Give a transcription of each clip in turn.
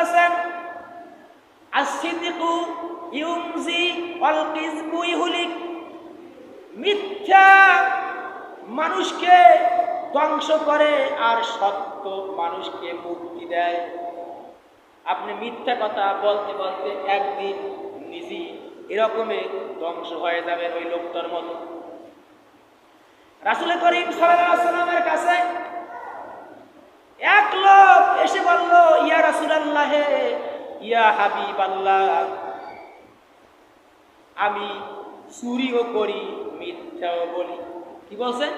বলেছেন আসিদিকু ইউমজি অল কিজবু ইহুলিক। মিথ্যা মানুষকে ধ্বংস করে আর সত্য মানুষকে মুক্তি দেয়। আপনি মিথ্যা কথা বলতে বলতে একদিন নিজেই এরকমের ধ্বংস হয়ে যাবে ওই লোকটার মতো। রাসুল করিম সাল্লামের কাছে এসে বলল, ইয়া রাসুল আল্লাহে ইয়া হাবিব আল্লাহ আমি চুরিও করি, মিথ্যাও বলি। কি বলছেন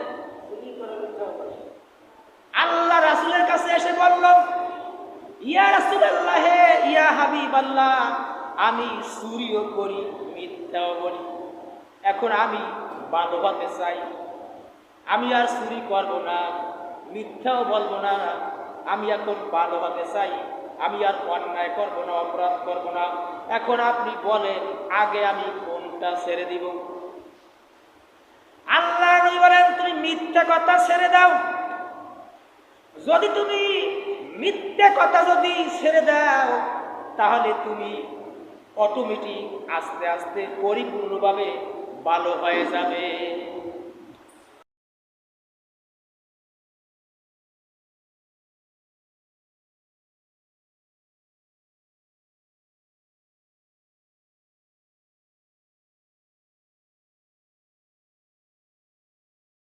আল্লাহ রাসুলের কাছে এসে বলল, ইয়া রাসুল আল্লাহে ইয়া হাবিব আল্লাহ আমি চুরিও করি, মিথ্যাও বলি। এখন আমি ভালো হতে চাই। আমি আর চুরি করব না, মিথ্যাও বলব না। আমি এখন ভালো হতে চাই, আমি আর অন্যায় করব না, অপরাধ করব না। এখন আপনি বলেন, আগে আমি কোনটা ছেড়ে দিব? আল্লাহ বলেন, তুমি মিথ্যা কথা ছেড়ে দাও। যদি তুমি মিথ্যা কথা যদি ছেড়ে দাও, তাহলে তুমি অটোমেটিক আস্তে আস্তে পরিপূর্ণভাবে ভালো হয়ে যাবে।